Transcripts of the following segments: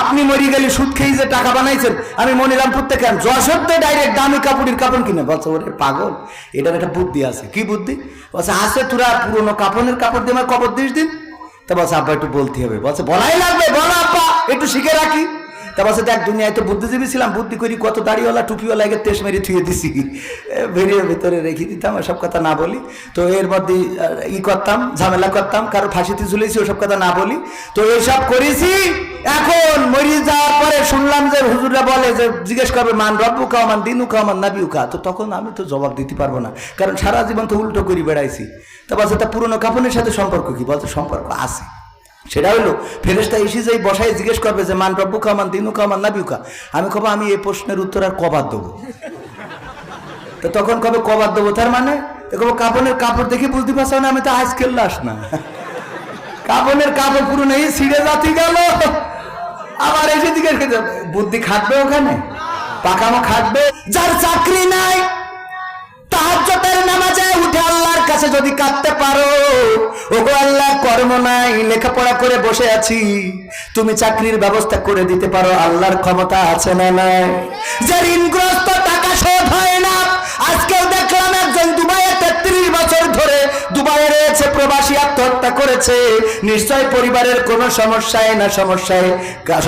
আপনি মরি গেলে সুদ খেয়ে যে টাকা বানাইছেন, আমি মনিরামপুর থেকে যশোরতে ডাইরেক্ট দামি কাপড়ের কাপড় কিনে। বলছে, ওরে পাগল, এটার একটা বুদ্ধি আছে। কি বুদ্ধি? বলছে, আছে তোরা পুরোনো কাপড়ের কাপড় দিয়ে আমার কবর দিস দিন। তা বলছে, আব্বা, একটু বলতে হবে। বলছে, বলাই লাগবে, বলা আব্বা, একটু শিখে রাখি। তা বলছে, দেখ, দুনিয়ায় তো বুদ্ধিজীবী ছিলাম, বুদ্ধি করি, কত দাড়িওয়ালা, টুপিওয়ালা একে তেস মেরে থুয়ে দিছি। ভেরিয়ে ভিতরে রেখে দিতাম সব কথা না বলি। তো এর মধ্যে ই করতাম, ঝামেলা করতাম, কারও ফাঁসিতে ঝুলেছি, ওসব কথা না বলি। তো এইসব করেছি, এখন মরি যাওয়ার পরে শুনলাম যে হুজুররা বলে যে, জিজ্ঞেস করবে, মান রব্বু কা মান দিনু কা মান নাবিউ কা তো তখন আমি তো জবাব দিতে পারব না, কারণ সারা জীবন তো উল্টো করি বেড়াইছি। তা বলছে, তা পুরোনো কাপড়ের সাথে সম্পর্ক কি? বলছে, সম্পর্ক আছে। সেটা হলো ফেরেস্তা এসে যেই বসায় জিজ্ঞেস করবে যে, মান রব্বু কা মান দিনু কা মান নাবিউ কা আমি কব, আমি এই প্রশ্নের উত্তর আর কবার দেবো। তো তখন কবে কবার দেবো? তার মানে কব কাপড়ের কাপড় দেখে বুঝতে পারছ না, আমি তো আজকের লাশ না। কাপড়ের কাপড় পুরো নেই, ছিঁড়ে যাতি গেল। আবার এসে জিজ্ঞেস করতে বুদ্ধি খাটবে ওখানে? পাকামো খাটবে? যার চাকরি নাই, তাহাজ্জতের নামাজে কাছে যদি কাঁদতে পারো, ওগো আল্লাহ কর্ম নাই, লেখাপড়া করে বসে আছি। তুমি চাকরির ব্যবস্থা করে দিতে পারো, আল্লাহর ক্ষমতা আছে না নাই? যে ঋণগ্রস্ত টাকা শোধ হয় না, আজকেও দেখলাম একজন ধরে দুবাইয়ে রয়েছে, প্রবাসী আত্মহত্যা করেছে। নিশ্চয় পরিবারের কোনো সমস্যায় না সমস্যায়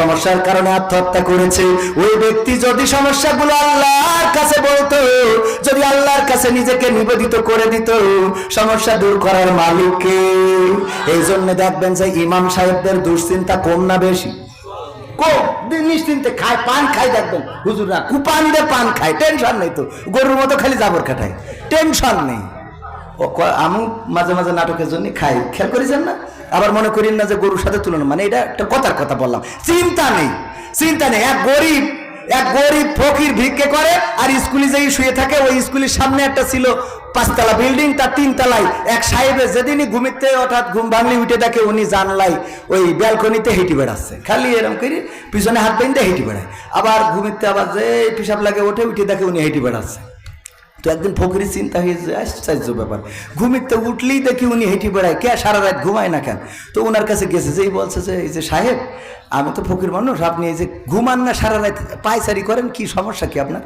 সমস্যার কারণে আত্মহত্যা করেছে। ওই ব্যক্তি যদি সমস্যাগুলো আল্লাহর কাছে বলতো, যদি আল্লাহর কাছে নিজেকে নিবেদিত করে দিত, সমস্যা দূর করার মালিককে। এই জন্য দেখবেন যে ইমাম সাহেবদের দুশ্চিন্তা কম না বেশি। নিশ্চিন্তে খায়, পান খায় দেখবেন। হুজুররা কুপান দিয়ে পান খায়, টেনশন নেই তো। গরুর মতো খালি জাবর কাটায়। টেনশন নেই। আমি মাঝে মাঝে নাটকের জন্য খাই। খেয়াল করেছেন না? আবার মনে করেন না যে গরুর সাথে তুলনা মানে এটা একটা কথার কথা বললাম। চিন্তা নেই চিন্তা নেই। এক গরিব এক গরিব ফকির ভিক্ষে করে আর স্কুলে যেই শুয়ে থাকে, ওই স্কুলের সামনে একটা ছিল পাঁচতলা বিল্ডিং, তার তিনতলায় এক সাহেবের যেদিনই ঘুমিতে অর্থাৎ ঘুম ভাঙলি উঠে দেখে উনি জানলাই ওই ব্যালকনিতে হেঁটে বেড়াচ্ছে। খালি এরকম করে পিছনে হাত বেঁধে হেঁটে বেড়ায়। আবার ঘুমিতে আবার যে পিসাব লাগে, ওঠে উঠে দেখে উনি হেঁটে বেড়াচ্ছে। তো একদিন ফকরি চিন্তা হয়েছে আশ্চর্য ব্যাপার। ঘুমিতে উঠলেই দেখি উনি হেঁটে বেড়ায়, কে সারা রাত ঘুমায় না কেন? তো ওনার কাছে গেছে, যেই বলছে যে, এই যে সাহেব, আমি তো ফকির মানুষ, আপনি এই যে ঘুমান না সারা রাত, পায়চারি করেন, কি সমস্যা কি আপনার?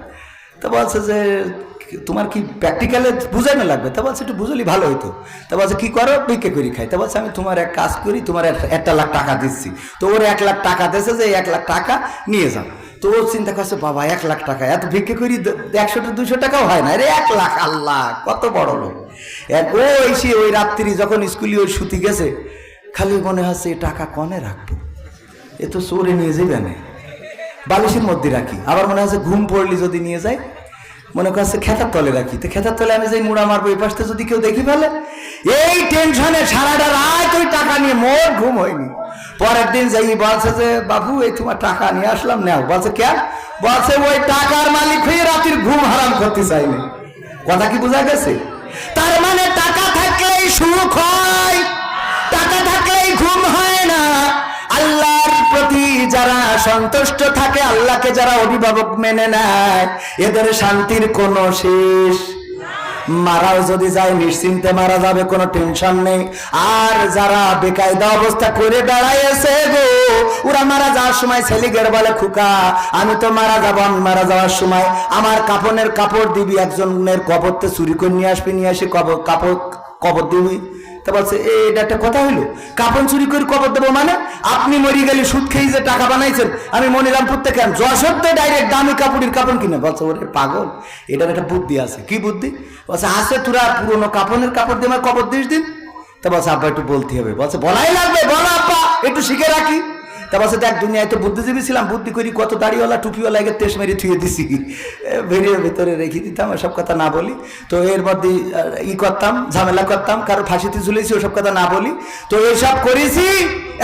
তো বলছে যে, তোমার কি প্র্যাকটিক্যালে বুঝানো লাগবে? তা বলছে, একটু বুঝলি ভালো হতো তা বলছে, কি করো? ভিক্ষে করি খাই। তা বলছে, আমি তোমার এক কাজ করি, তোমার একটা লাখ টাকা দিচ্ছি। তো ওর এক লাখ টাকা দিয়েছে যে এক লাখ টাকা নিয়ে যাও। তো চিন্তা করছে, বাবা, এক লাখ টাকা, এত ভিক্ষে করি একশোটা দুশো টাকাও হয় না রে এক লাখ, আল্লাহ, কত বড় লোক। ও এসে ওই রাত্রি যখন স্কুলে ওই সুতি গেছে, খালি মনে হচ্ছে টাকা কনে রাখব? এ তো চোরে নিয়ে যাবে না। বালিশের মধ্যে রাখি, আবার মনে হচ্ছে, ঘুম পড়লি যদি নিয়ে যাই মনে করছে খেতার তলে রাখি। তো খেতার তলে আমি যাই মুড়া মারবো, এই পাশটা যদি কেউ দেখি ফেলে, এই টেনশনে সারাটা রাত ওই টাকা নিয়ে মোর ঘুম হয়নি। পরের দিন যাই বলছে যে, বাবু, এই তোমার টাকা নিয়ে আসলাম, নাও। বলছে কে বলছে, ওই টাকার মালিক হয়ে রাতের ঘুম হারাম করতে চাইনি। কথা কি বোঝা গেছে? তার মানে টাকা থাকলেই সুখ হয়, টাকা থাকলেই ঘুম হয় না। আল্লাহর প্রতি যারা সন্তুষ্ট থাকে, আল্লাহকে যারা অভিভাবক মেনে নেয়, এদের শান্তির কোনো শেষ মারাও যদি যায়, নিশ্চিন্তে মারা যাবে, কোনো টেনশন নেই। আর যারা বেকায়দা অবস্থা করে দাঁড়াইছে গো, ওরা মারা যাওয়ার সময় ছেলিগের বলে, খুকা, আমি তো মারা যাব, আমি মারা যাওয়ার সময় আমার কাপনের কাপড় দিবি, একজনের কবরতে চুরি করে নিয়ে আসবি, নিয়ে আসি কবর কাপড়, কবর দিবি। তা বলছে "এ, এটা একটা কথা হইল। কাপড় চুরি করে কবর দেবো মানে? আপনি মরি গেলে সুদ খেয়ে যে টাকা বানাইছেন আমি মনিরামপুর থেকে আমি যশোরতে ডাইরেক্ট দামি কাপড়ের কাপড় কিনে। বলছে ওরে পাগল এটার একটা বুদ্ধি আছে। কি বুদ্ধি? বলছে আছে তোরা পুরোনো কাপড়ের কাপড় দিয়ে আমার কবর দিস দিন। তা বলছে আব্বা একটু বলতে হবে। বলছে বলাই লাগবে বলো আব্বা একটু শিখে রাখি। দুনিয়ায় তো বুদ্ধিজীবী ছিলাম, বুদ্ধি করি কত দাড়িওয়ালা টুপিওয়ালা তেস মেরে দিছি। ভিতরে রেখে দিতাম কথা না বলি। তো এর মধ্যে ই করতাম, ঝামেলা করতাম, কারও ফাঁসিতে ঝুলেছি, ওসব কথা না বলি। তো এইসব করেছি,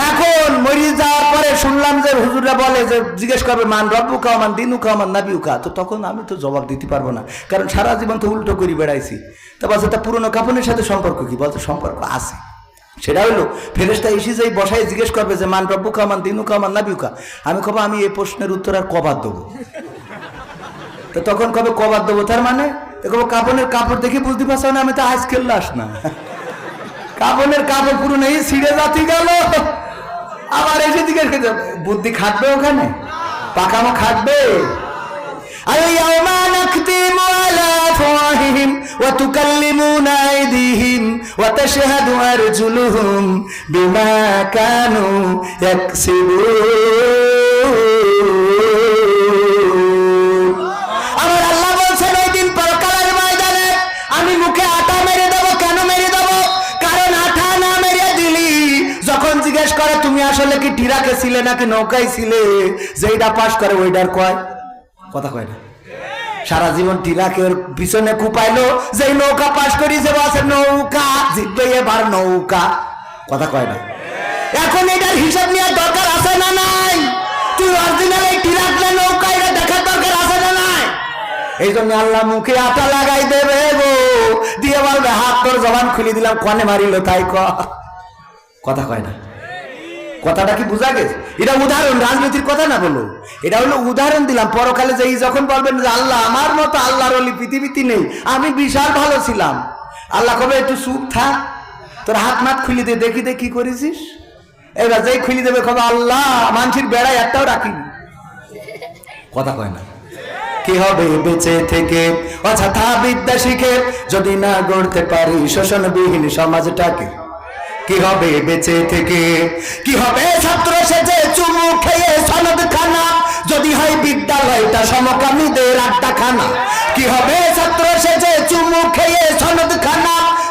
এখন মরি যাওয়ার পরে শুনলাম যে হুজুররা বলে যে, জিজ্ঞেস করবে, মান রব্বু কা মান দিনু কা মান নাবিউ কা তো তখন আমি তো জবাব দিতে পারব না, কারণ সারা জীবন তো উল্টো করি বেড়াইছি। তা বলছে তা পুরোনো কাপড়ের সাথে সম্পর্ক কি? বলছে সম্পর্ক আছে। সেটা হলো ফেরেস্তা এসে যেই বসায় জিজ্ঞেস করবে যে, মান রব্বু কামান দিনু কামান নাবিউকা? আমি কব আমি এই প্রশ্নের উত্তর আর কবার দেবো। তো তখন কবে কবার দেবো? তার মানে কব কাপড়ের কাপড় দেখে বুঝতে পারছ না, আমি তো আজকের লাশ না কাপড়ের কাপড় পুরো নেই, ছিঁড়ে যাতি গেল। আবার এসে জিজ্ঞেস বুদ্ধি খাটবে ওখানে? পাকামো খাটবে। اليوم نختم على أفواههم وتكلمنا أيديهم وتشهد أرجلهم بما كانوا يكسبون আমার আল্লাহ বলছেন ওই দিন পরকালের ময়দানে আমি মুখে আটা মেরে দেবো কেন মেরে দেবো কারণ আঠা না মেরে দিলি যখন জিজ্ঞেস করে তুমি আসলে কি টিরাকে ছিলে নাকি নৌকায় ছিলে যেইটা পাস করে ওইটার কয় কথা কয় না। সারা জীবন টিরাকে ওর পিছনে কুপাইলো যে নৌকা পাস করিছে বসে নৌকা জিতবে এবার নৌকা। কথা কয় না। এখন এটার হিসাব নেওয়ার দরকার আছে না নাই? তুই অরিজিনাল এই টিরাক না নৌকা, এটা দেখার দরকার আছে না নাই? এই জন্য আল্লাহ মুখে আটা লাগাই দেবে গো। দিয়ে বলবে, হাত তোর জবান খুলে দিলাম, কনে মারিল তাই কথা কয় না। কথাটা কি বোঝা গেছে? এটা উদাহরণ, রাজনীতির কথা না বলো। এটা হলো উদাহরণ দিলাম। পরকালে যে যখন বলবেন যে আল্লাহ, আমার মতো আল্লাহর অলি পৃথিবীতে নেই, আমি বিশাল ভালো ছিলাম। আল্লাহ কবে একটু সুখ থাক, তোর হাত মাত খুলি দে, দেখি দে কি করেছিস। এবার যেই খুলি দেবে, কবে আল্লাহ মানুষের বেড়ায় একটাও রাখিনি কথা কয় না। কি হবে বেঁচে থেকে? অযথা বিদ্যা শিখে যদি না গড়তে পারি শোষণবিহীন সমাজটাকে। কি হবে বেঁচে থেকে? কি হবে? ছাত্র সেজে চুমু খেয়ে সনদ খানা যদি হয় বিদ্যালয়টা সমকামীদের আড্ডা খানা কি হবে? ছাত্র সেজে চুমু খেয়ে সনদ খানা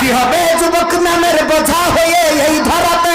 কি হবে যুবক নামের বোঝা হয়ে এই ধরাতে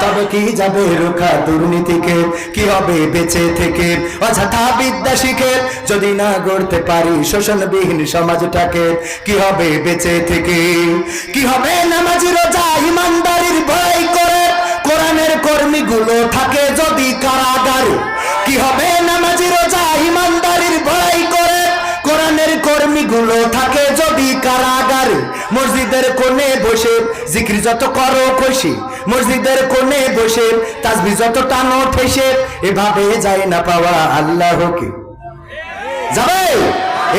তবে কি যাবে রোখা দুর্নীতিকে? কি হবে বেঁচে থেকে? অযথা বিদ্যা শিখে যদি না গড়তে পারি শোষণবিহীন সমাজটাকে, কি হবে বেঁচে থেকে? কি হবে নামাজি, রোজা, ইমানদারির ভয় করে? কোরআনের কর্মীগুলো থাকে যদি কারাগারে। কি হবে নামাজি, রোজা, ইমানদারির ভয় করে? কোরআনের কর্মীগুলো থাকে যদি কারাগারে। মসজিদের কোণে বসে জিক্রি যত করো খুশি। মসজিদের কোণে বসে তাসবি যত টানো ঠেসে এভাবে যায় না পাওয়া আল্লাহকে। যাবে?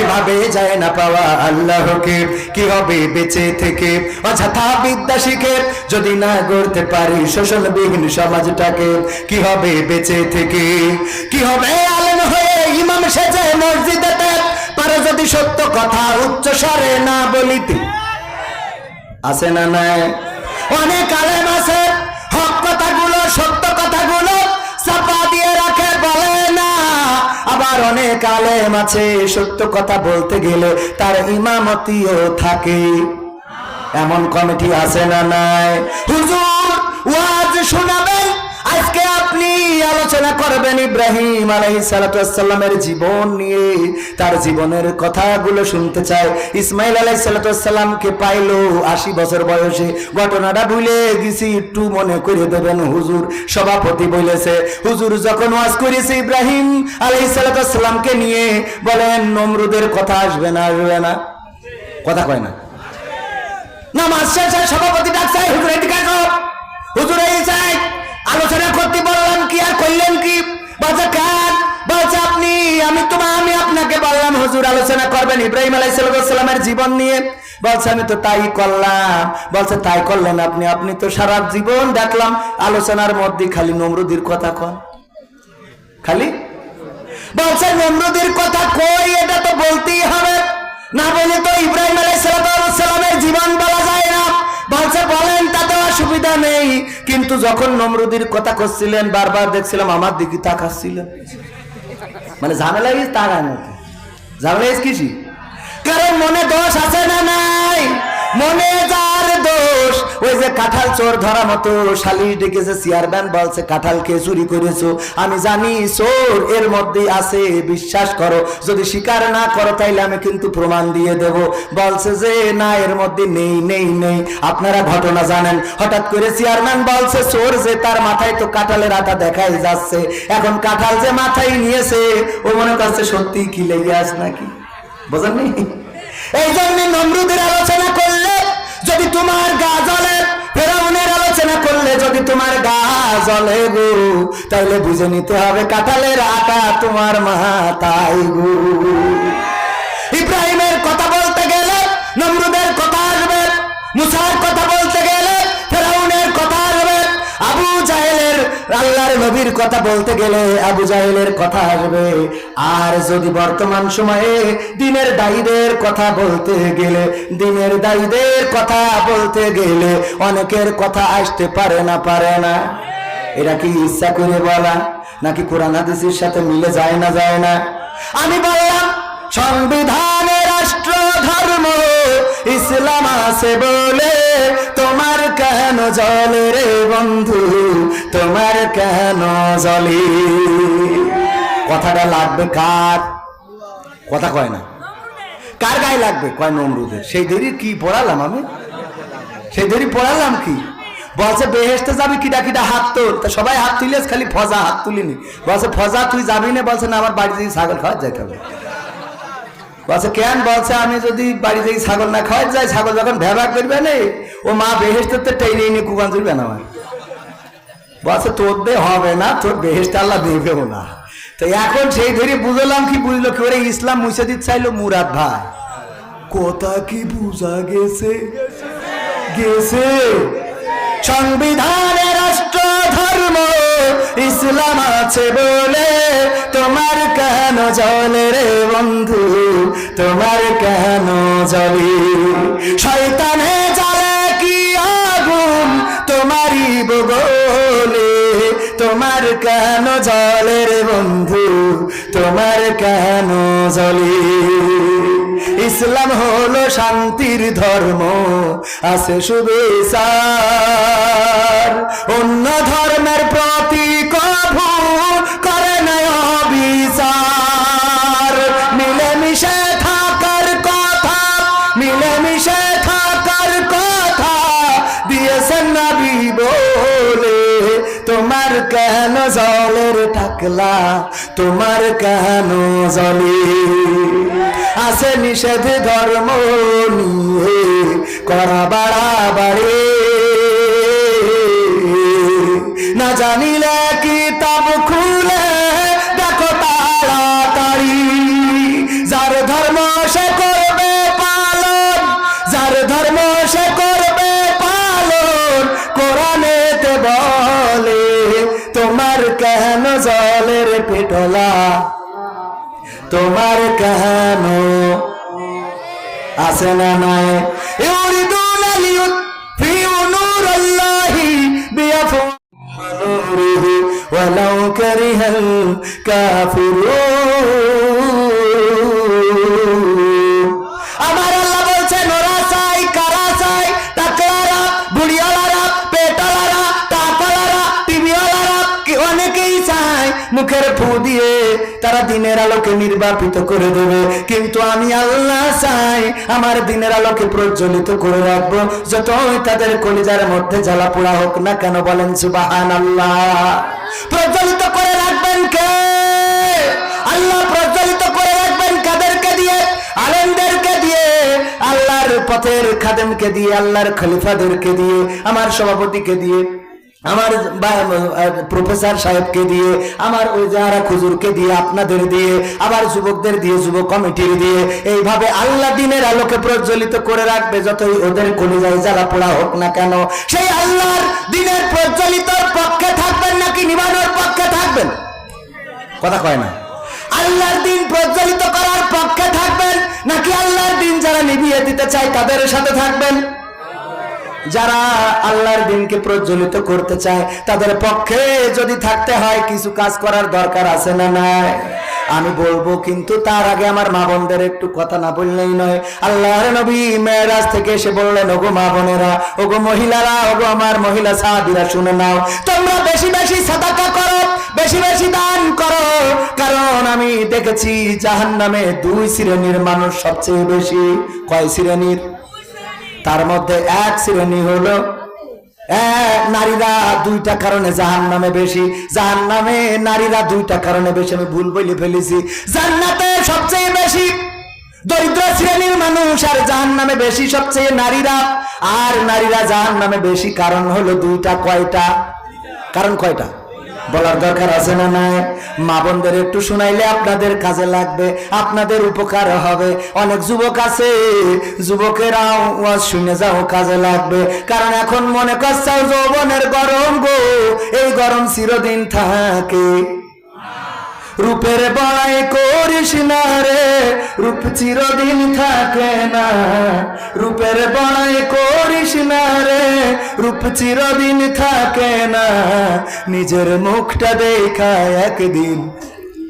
এভাবে যায় না পাওয়া আল্লাহকে। কি হবে বেঁচে থেকে? অযথা বিদ্যা শিখে যদি না গড়তে পারি শোষণবিহীন সমাজটাকে, কি হবে বেঁচে থেকে? কি হবে আলেম হয়ে ইমাম সেজে মসজিদেতে পারে যদি সত্য কথা উচ্চ স্বরে না বলিতে। আছে না নাই? অনেক আলেম আছে আলেম আছে, সত্য কথা বলতে গেলে তার ইমামতিও থাকে। এমন কমিটি আছে না নাই? হুজুর, ওয়াজ শোনাবে আলোচনা করবেন ইব্রাহিম আলাইসালামের জীবন নিয়ে। তার জীবনের কথাগুলো শুনতে চায় ইসমাইল আলাইসালামকে পাইলো আশি বছর বয়সে। ঘটনাটা ভুলে গেছি, একটু মনে করে দেবেন হুজুর। সভাপতি বলেছে, হুজুর যখন ওয়াজ করেছে ইব্রাহিম আলাইসালামকে নিয়ে, বলেন নমরুদের কথা আসবে না আসবে না। কথা কয় না। নামাজ শেষে সভাপতি ডাকছে হুজুর এদিকে আসো হুজুর এই চাই আলোচনা করতে বললাম কি আর করলেন কি? বলছে কাজ বলছে, আপনি, আমি তোমার আমি আপনাকে বললাম, হুজুর আলোচনা করবেন ইব্রাহিম আলাইসালামের জীবন নিয়ে। বলছে, আমি তো তাই করলাম। বলছে, তাই করলেন আপনি আপনি তো সারা জীবন দেখলাম, আলোচনার মধ্যে খালি নমরুদির কথা কন। খালি? বলছে, নমরুদির কথা কই, এটা তো বলতেই হবে। না বলে তো ইব্রাহিম আলাইসালামের জীবন বলা যায় না। কিন্তু যখন নমরুদির কথা করছিলেন, বারবার দেখছিলাম, আমার দিকে তাকাচ্ছিলেন। মানে ঝামেলা ইস তাকায় নাকি ঝামেলা ইস কিছু কারণ মনে দোষ আছে না নাই? মনে যার দোষ ওই যে কাঁঠাল চোর ধরা মতো শালিশ ডেকেছে চেয়ারম্যান, বলছে চুরি করেছ? আমি জানি, চোর, এর আছে, বিশ্বাস করো। যদি স্বীকার না করো, তাইলে আমি কিন্তু প্রমাণ দিয়ে দেব। বলছে যে, না, এর মধ্যে নেই নেই নেই। আপনারা ঘটনা জানেন। হঠাৎ করে চেয়ারম্যান বলছে, চোর যে তার মাথায় তো কাঁঠালের আটা দেখাই যাচ্ছে। এখন কাঁঠাল যে মাথায় নিয়েছে, ও মনে করছে সত্যি কি লেগে আস নাকি? বোঝেননি? এই জন্য নমরুদের আলোচনা করলে যদি তোমার গা জ্বলে, ফেরাউনের আলোচনা করলে যদি তোমার গা জ্বলে গো তাহলে বুঝে নিতে হবে কাঁঠালের আটা তোমার মাথায় গু। ইব্রাহিমের কথা বলতে গেলে, নমরুদের কথা আসবে, মুসার কথা আল্লাহর নবীর কথা বলতে গেলে আবু জাহেলের কথা আসবে। আর যদি বর্তমান সময়ে দিনের দায়ীদের কথা বলতে গেলে, দিনের দায়ীদের কথা বলতে গেলে অনেকের কথা আসতে পারে না পারে না। এটা কি ইচ্ছা করে বলা? নাকি কোরআন হাদিসের সাথে মিলে যায় না যায় না? আমি বললাম সংবিধানে রাষ্ট্র ধর্ম ইসলাম আছে বলে তোমার কেন জলে রে বন্ধু? তোমার কেন জলে? কথাটা লাগবে কার? কথা কয় না। কার গায়ে লাগবে? কয় নমরুদের। সেই দেরি কি পড়ালাম আমি? সেই দেরি পড়ালাম কি? বলছে বেহেস্তে যাবি কিটা কিটা হাত তোল তা সবাই হাত তুলিস খালি ফজা হাত তুলিনি। বলছে, ফজা তুই যাবি না? বলছে, না, আমার বাড়িতে ছাগল খাওয়া যাইতে হবে বলছে, কেন বলছে, আমি যদি বাড়ি থেকে ছাগল না খাওয়া যাই ছাগল যখন ভেবা করবে নে, ও মা বেহেস্তে টেনে এনে কুকান তুলবে না আমার বলছে, তোর দে হবে না, তোর বেহেস্তে আল্লাহ দেবেও না। তো এখন সেই ধরে বুঝলাম কি বুঝলো কি ইসলাম মুছে দিতে চাইলো মুরাদ ভাই। কথা কি বুঝা গেছে? গেছে। সংবিধানে রাষ্ট্র, ধর্ম, ইসলাম আছে বলে তোমার কেন জলে রে বন্ধু? তোমার কেন জলে শয়তানে জ্বালে কি আগুন? তোমারই বগলে। তোমার কেন জলে রে বন্ধু? তোমার কেন জলে? ইসলাম হলো শান্তির ধর্ম। আছে সুবিচার অন্য ধর্মের প্রতি নবী বলে, তোমার কেন জলের টাকলা তোমার কেন জলে? আছে নিষেধ ধর্ম নিয়ে, করা বাড়াবাড়ি। না জানিলে পেটলা তোমার কেন আছে না নাই? ইউরিদুন লিউতফিউ নূরাল্লাহি বিআফওয়াহিহি ওয়ালাউ কারিহাল কাফিরুন। মুখের ফু দিয়ে তারা দিনের আলোকে নির্বাপিত করে দেবে। কিন্তু আমি আল্লাহ চাই আমার দিনের আলোকে প্রজ্বলিত করে রাখব। যতই তাদের কলিজার মধ্যে জ্বালা পোড়া হোক না কেন বলেন সুবাহান আল্লাহ প্রজ্বলিত করে রাখবেন কে? আল্লাহ প্রজ্বলিত করে রাখবেন কাদেরকে দিয়ে? আলেমদেরকে দিয়ে? আল্লাহর পথের খাদেমকে দিয়ে? আল্লাহর খলিফাদেরকে দিয়ে? আমার সভাপতিকে দিয়ে? আমার প্রফেসর সাহেবকে দিয়ে, আমার ওই যারা খুজুরকে দিয়ে, আপনাদের দিয়ে, আবার যুবকদের দিয়ে, যুবক কমিটির দিয়ে, এইভাবে আল্লাহ দিনের আলোকে প্রজ্বলিত করে রাখবে, যতই ওদের কলিজায় যারা পোড়া হোক না কেন, সেই আল্লাহর দিনের প্রজ্বলিত পক্ষে থাকবেন নাকি নিবানোর পক্ষে থাকবেন? কথা কয় না। আল্লাহর দিন প্রজ্বলিত করার পক্ষে থাকবেন নাকি আল্লাহর দিন যারা নিভিয়ে দিতে চায় তাদের সাথে থাকবেন? যারা আল্লাহর দিনকে প্রজ্বলিত করতে চায়, তাদের পক্ষে যদি থাকতে হয়, কিছু কাজ করার দরকার আছে না নাই? আমি বলব, কিন্তু তার আগে আমার মা বোনদের একটু কথা না বললেই নয়। আল্লাহর নবী মেয়েরাজ থেকে এসে বললেন, ওগো মা বোনেরা, ওগো মহিলারা, ওগো আমার মহিলা সাহাবিরা, শুনে নাও। তোমরা বেশি বেশি সাদাকা করো, বেশি বেশি দান করো। কারণ আমি দেখেছি জাহান্নামে দুই শ্রেণির মানুষ সবচেয়ে বেশি। কয় শ্রেণির? তার মধ্যে এক শ্রেণি হলো নারীরা দুইটা কারণে জাহান নামে বেশি। জাহান নামে নারীরা দুইটা কারণে বেশি, আমি ভুল বলে ফেলেছি। জান্নাতে সবচেয়ে বেশি দরিদ্র শ্রেণির মানুষ আর জাহান নামে বেশি সবচেয়ে নারীরা। আর নারীরা জাহান নামে বেশি কারণ হলো দুইটা, কয়টা? কারণ কয়টা? বলার দরকার আছে না নাই? মা বোনদের একটু শুনাইলে আপনাদের কাজে লাগবে, আপনাদের উপকার হবে। অনেক যুবক আছে যুবকেরাও ওয়াজ শুনে যাও, কাজে লাগবে। কারণ এখন মনে করছে যৌবনের গরম গো, এই গরম চিরদিন থাকে। রূপের বড়াই করিস না রে, রূপ চিরদিন থাকে না। রূপের বড়াই করিস না রে, রূপ চিরদিন থাকে না। নিজের মুখটা দেখা একদিন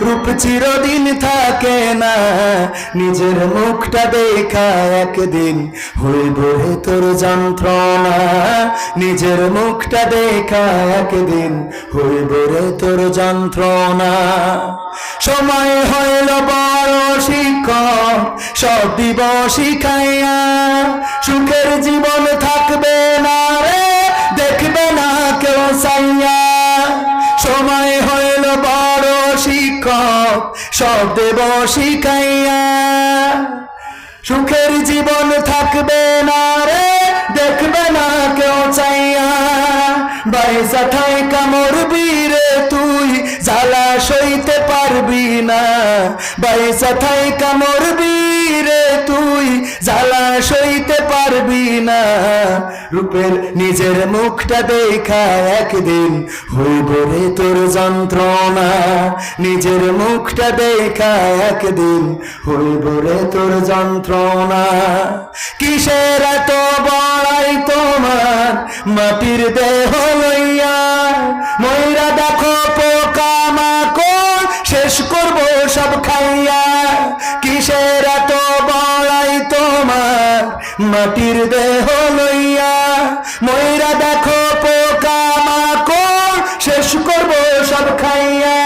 রূপ চিরদিন থাকে না। নিজের মুখটা দেখা একদিন হইব রে তোর যন্ত্রণা। নিজের মুখটা দেখা একদিন হইব রে তোর যন্ত্রণা। সময় হইল বড় শিক্ষক সব দিব শিখাইয়া সুখের জীবন থাকবে না রে। দেখবে না কেউ চাইয়া সব দেব শিখাইয়া সুখের জীবন থাকবে না রে, দেখবে না কেউ চাইয়া। বাইসা ঠাই কামর বীরে তুই, জ্বালা সইতে পারবি না। বাইসা ঠাই কামর পারবি না। রূপের নিজের মুখটা দেখা একদিন হইব রে তোর যন্ত্রণা। নিজের মুখটা দেখা একদিন হইব রে তোর যন্ত্রণা। কিসের এত বড়াই তোমার? মাটির দেহ লইয়া মাটির দেহ লইয়া, ময়রা দেখো পোকা মাকড়, শেষ করব সব খাইয়া।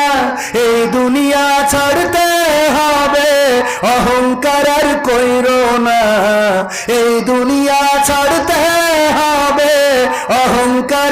এই দুনিয়া ছাড়তে হবে, অহংকার আর কইর না। এই দুনিয়া ছাড়তে হবে, অহংকার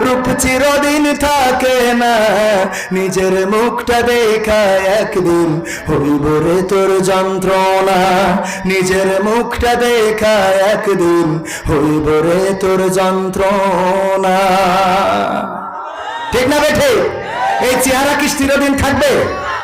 রূপ চিরদিন থাকে না। নিজের মুখটা দেখা একদিন হইব রে তোর যন্ত্রণা। নিজের মুখটা দেখা একদিন হইব রে তোর যন্ত্রণা। ঠিক না বেঠে? এই চেহারা কি চিরদিন থাকবে?